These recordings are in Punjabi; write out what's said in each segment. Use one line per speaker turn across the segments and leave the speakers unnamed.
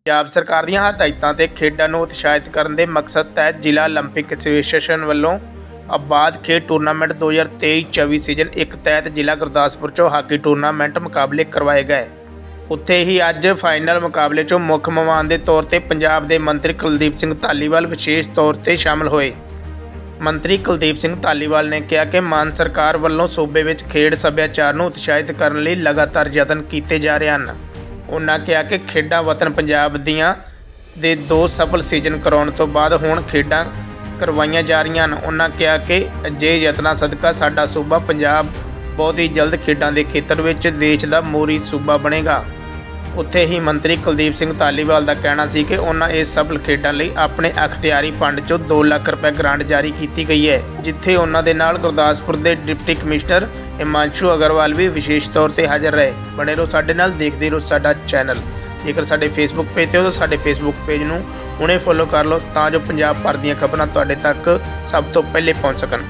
ਪੰਜਾਬ ਸਰਕਾਰ ਦੀਆਂ ਹਦਾਇਤਾਂ ਤੇ ਖੇਡਾਂ ਨੂੰ ਉਤਸ਼ਾਹਿਤ ਕਰਨ ਦੇ ਮਕਸਦ ਤਹਿਤ ਜ਼ਿਲ੍ਹਾ 올림픽 ਐਸੋਸੀਏਸ਼ਨ ਵੱਲੋਂ ਆਬਾਦ ਖੇਡ ਟੂਰਨਾਮੈਂਟ 2023-24 ਸੀਜ਼ਨ 1 ਤਹਿਤ ਜ਼ਿਲ੍ਹਾ ਗੁਰਦਾਸਪੁਰ 'ਚੋਂ ਹਾਕੀ ਟੂਰਨਾਮੈਂਟ ਮੁਕਾਬਲੇ ਕਰਵਾਏ ਗਏ ਉੱਥੇ ਹੀ ਅੱਜ ਫਾਈਨਲ ਮੁਕਾਬਲੇ 'ਚੋਂ ਮੁੱਖ ਮਹਿਮਾਨ ਦੇ ਤੌਰ ਤੇ ਪੰਜਾਬ ਦੇ ਮੰਤਰੀ ਕੁਲਦੀਪ ਸਿੰਘ ਧਾਲੀਵਾਲ ਵਿਸ਼ੇਸ਼ ਤੌਰ ਤੇ ਸ਼ਾਮਲ ਹੋਏ ਮੰਤਰੀ ਕੁਲਦੀਪ ਸਿੰਘ ਧਾਲੀਵਾਲ ਨੇ ਕਿਹਾ ਕਿ ਮਾਨ ਸਰਕਾਰ ਵੱਲੋਂ ਸੂਬੇ ਵਿੱਚ ਖੇਡ ਸੱਭਿਆਚਾਰ ਨੂੰ ਉਤਸ਼ਾਹਿਤ ਕਰਨ ਲਈ ਲਗਾਤਾਰ ਯਤਨ ਕੀਤੇ ਜਾ ਰਹੇ ਹਨ ਉਹਨਾਂ ਕਿਹਾ ਕਿ ਖੇਡਾਂ ਵਤਨ ਪੰਜਾਬ ਦੀਆਂ ਦੇ ਦੋ ਸਫਲ ਸੀਜ਼ਨ ਕਰਾਉਣ ਤੋਂ ਬਾਅਦ ਹੁਣ ਖੇਡਾਂ ਕਰਵਾਈਆਂ ਜਾ ਰਹੀਆਂ ਹਨ। ਉਹਨਾਂ ਕਿਹਾ ਕਿ ਅਜੇ ਯਤਨਾਂ ਸਦਕਾ ਸਾਡਾ ਸੂਬਾ ਪੰਜਾਬ ਬਹੁਤ ਹੀ ਜਲਦ ਖੇਡਾਂ ਦੇ ਖੇਤਰ ਵਿੱਚ ਦੇਸ਼ ਦਾ ਮੋਰੀ ਸੂਬਾ ਬਣੇਗਾ। ਉੱਥੇ ਹੀ ਮੰਤਰੀ ਕੁਲਦੀਪ ਸਿੰਘ ਧਾਲੀਵਾਲ ਦਾ ਕਹਿਣਾ ਸੀ ਕਿ ਉਹਨਾਂ ਇਸ ਸਭ ਖੇਡਾਂ ਲਈ ਆਪਣੇ ਅਖਤਿਆਰੀ ਫੰਡ ਚੋਂ 2 ਲੱਖ ਰੁਪਏ ਗ੍ਰਾਂਟ ਜਾਰੀ ਕੀਤੀ ਗਈ ਹੈ, ਜਿੱਥੇ ਉਹਨਾਂ ਦੇ ਨਾਲ ਗੁਰਦਾਸਪੁਰ ਦੇ ਡਿਪਟੀ ਕਮਿਸ਼ਨਰ ਹਿਮਾਂਸ਼ੂ ਅਗਰਵਾਲ ਵੀ ਵਿਸ਼ੇਸ਼ ਤੌਰ ਤੇ ਹਾਜ਼ਰ ਰਹੇ। ਬਣੇ ਰਹੋ ਸਾਡੇ ਨਾਲ, ਦੇਖਦੇ ਰਹੋ ਸਾਡਾ ਚੈਨਲ। ਜੇਕਰ ਸਾਡੇ ਫੇਸਬੁੱਕ ਪੇਜ ਤੇ ਹੋ ਤਾਂ ਸਾਡੇ ਫੇਸਬੁੱਕ ਪੇਜ ਨੂੰ ਹੁਣੇ ਫੋਲੋ ਕਰ ਲਓ, ਤਾਂ ਜੋ ਪੰਜਾਬ ਭਰ ਦੀਆਂ ਖਬਰਾਂ ਤੁਹਾਡੇ ਤੱਕ ਸਭ ਤੋਂ ਪਹਿਲੇ ਪਹੁੰਚ ਸਕਣ।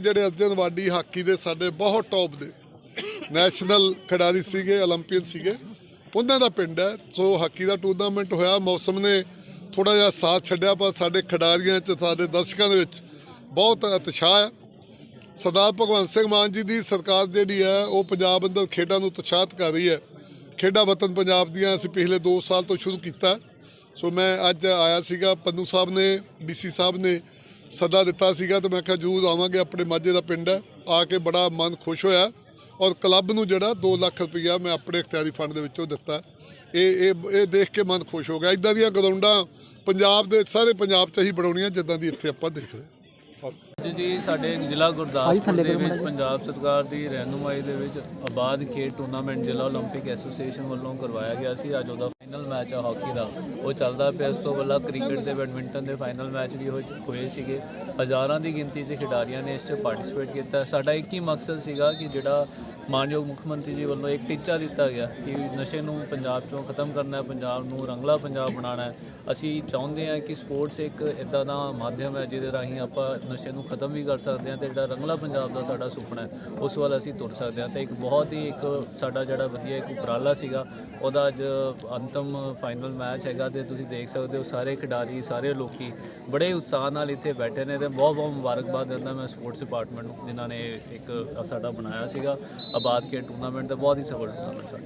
ਜਿਹੜੀ ਟੂਰਨਾਮੈਂਟ ਦੇ ਹਾਕੀ ਦੇ ਸਾਡੇ ਬਹੁਤ ਟੌਪ ਦੇ। ਨੈਸ਼ਨਲ ਖਿਡਾਰੀ ਸੀਗੇ 올림픽 ਸੀਗੇ। ਉਹਨਾਂ ਦਾ ਪਿੰਡ ਹੈ ਸੋ ਹਾਕੀ ਦਾ ਟੂਰਨਾਮੈਂਟ ਹੋਇਆ। ਮੌਸਮ ਨੇ ਥੋੜਾ ਜਿਹਾ ਸਾਥ ਛੱਡਿਆ ਪਰ ਸਾਡੇ ਖਿਡਾਰੀਆਂ 'ਚ ਸਾਡੇ ਦਰਸ਼ਕਾਂ ਦੇ ਵਿੱਚ ਬਹੁਤ ਉਤਸ਼ਾਹ ਹੈ। ਸਰਦਾਰ ਭਗਵੰਤ ਸਿੰਘ ਮਾਨ ਜੀ ਦੀ ਸਰਕਾਰ ਜਿਹੜੀ ਹੈ ਉਹ ਪੰਜਾਬ ਅੰਦਰ ਖੇਡਾਂ ਨੂੰ ਉਤਸ਼ਾਹਿਤ ਕਰ ਰਹੀ ਹੈ। ਖੇਡਾਂ ਵਤਨ ਪੰਜਾਬ ਦੀਆਂ ਅਸੀਂ ਪਿਛਲੇ 2 ਸਾਲ ਤੋਂ ਸ਼ੁਰੂ ਕੀਤਾ। ਸੋ ਮੈਂ ਅੱਜ ਆਇਆ ਸੀਗਾ ਪੰਨੂ ਸਾਹਿਬ ਨੇ ਡੀਸੀ ਸਾਹਿਬ ਨੇ ਸੱਦਾ ਦਿੱਤਾ ਸੀਗਾ ਤੇ ਮੈਂ ਕਿਹਾ ਜਰੂਰ ਆਵਾਂਗੇ ਆਪਣੇ ਮਾਝੇ ਦਾ ਪਿੰਡ ਹੈ ਆ ਕੇ ਬੜਾ ਮਨ ਖੁਸ਼ ਹੋਇਆ ਔਰ ਕਲੱਬ ਨੂੰ ਜਿਹੜਾ 2 ਲੱਖ ਰੁਪਈਆ ਮੈਂ ਆਪਣੇ ਇਖਤਿਆਰੀ ਫੰਡ ਦੇ ਵਿੱਚੋਂ ਦਿੱਤਾ ਇਹ ਇਹ ਇਹ ਦੇਖ ਕੇ ਮਨ ਖੁਸ਼ ਹੋ ਗਿਆ ਇਦਾਂ ਦੀਆਂ ਗਰਾਊਂਡਾਂ ਪੰਜਾਬ ਦੇ ਸਾਰੇ ਪੰਜਾਬ 'ਚ ਹੀ ਬਣਾਉਣੀਆਂ ਜਿੱਦਾਂ ਦੀ ਇੱਥੇ ਆਪਾਂ ਦੇਖ ਰਹੇ ਹਾਂ
ਅੱਜ ਜੀ ਸਾਡੇ ਜ਼ਿਲ੍ਹਾ ਗੁਰਦਾਸਪੁਰ ਦੇ ਵਿੱਚ ਪੰਜਾਬ ਸਰਕਾਰ ਦੀ ਰਹਿਨੁਮਾਈ ਦੇ ਵਿੱਚ ਆਬਾਦ ਖੇਡ ਟੂਰਨਾਮੈਂਟ ਜ਼ਿਲ੍ਹਾ 올림픽 ਐਸੋਸੀਏਸ਼ਨ ਵੱਲੋਂ ਕਰਵਾਇਆ ਗਿਆ ਸੀ ਅੱਜ ਉਹਦਾ ਫਾਈਨਲ ਮੈਚ ਆ ਹਾਕੀ ਦਾ। ਉਹ ਚੱਲਦਾ ਪਿਆ। ਇਸ ਤੋਂ ਪਹਿਲਾਂ ਕ੍ਰਿਕਟ ਤੇ ਬੈਡਮਿੰਟਨ ਦੇ ਫਾਈਨਲ ਮੈਚ ਵੀ ਹੋਏ ਸੀਗੇ। ਹਜ਼ਾਰਾਂ ਦੀ ਗਿਣਤੀ 'ਚ ਖਿਡਾਰੀਆਂ ਨੇ ਇਸ 'ਚ ਪਾਰਟਿਸਿਪੇਟ ਕੀਤਾ। ਸਾਡਾ ਇੱਕ ਹੀ ਮਕਸਦ ਸੀਗਾ ਕਿ ਜਿਹੜਾ ਮਾਨਯੋਗ ਮੁੱਖ ਮੰਤਰੀ ਜੀ ਵੱਲੋਂ ਇੱਕ ਟੀਚਾ ਦਿੱਤਾ ਗਿਆ ਕਿ ਨਸ਼ੇ ਨੂੰ ਪੰਜਾਬ ਚੋਂ ਖਤਮ ਕਰਨਾ ਹੈ, ਪੰਜਾਬ ਨੂੰ ਰੰਗਲਾ ਪੰਜਾਬ ਬਣਾਉਣਾ ਹੈ। ਅਸੀਂ ਚਾਹੁੰਦੇ ਹਾਂ ਕਿ ਸਪੋਰਟਸ ਇੱਕ ਇਦਾਂ ਦਾ ਮਾਧਿਅਮ ਹੈ ਜਿਹਦੇ ਰਾਹੀਂ ਆਪਾਂ ਨਸ਼ੇ ਨੂੰ ਖਤਮ ਵੀ ਕਰ ਸਕਦੇ ਹਾਂ ਤੇ ਜਿਹੜਾ ਰੰਗਲਾ ਪੰਜਾਬ ਦਾ ਸਾਡਾ ਸੁਪਨਾ ਹੈ, ਉਸ ਵੱਲ ਅਸੀਂ ਤੁਰ ਸਕਦੇ ਹਾਂ। ਤੇ ਇੱਕ ਬਹੁਤ ਹੀ ਇੱਕ ਸਾਡਾ ਜਿਹੜਾ ਵਧੀਆ ਇੱਕ ਉਪਰਾਲਾ ਸੀਗਾ, ਉਹਦਾ ਅੱਜ ਅੰਤਮ ਫਾਈਨਲ ਮੈਚ ਹੈਗਾ ਤੇ ਤੁਸੀਂ ਦੇਖ ਸਕਦੇ ਹੋ ਸਾਰੇ ਖਿਡਾਰੀ, ਸਾਰੇ ਲੋਕੀ ਬੜੇ ਉਤਸ਼ਾਹ ਨਾਲ ਇੱਥੇ ਬੈਠੇ ਨੇ ਤੇ ਬਹੁਤ ਬਹੁਤ ਮੁਬਾਰਕਬਾਦ ਦਿੰਦਾ ਮੈਂ ਸਪੋਰਟਸ ਡਿਪਾਰਟਮੈਂਟ ਨੂੰ, ਜਿਨ੍ਹਾਂ ਨੇ ਇੱਕ ਸਾਡਾ ਬਣਾਇਆ ਸੀਗਾ ਆਬਾਦ ਕੇ ਟੂਰਨਾਮੈਂਟ ਦਾ ਬਹੁਤ ਹੀ ਸਫਲ ਟੂਰਨਾਮੈਂਟ ਸਾਡਾ।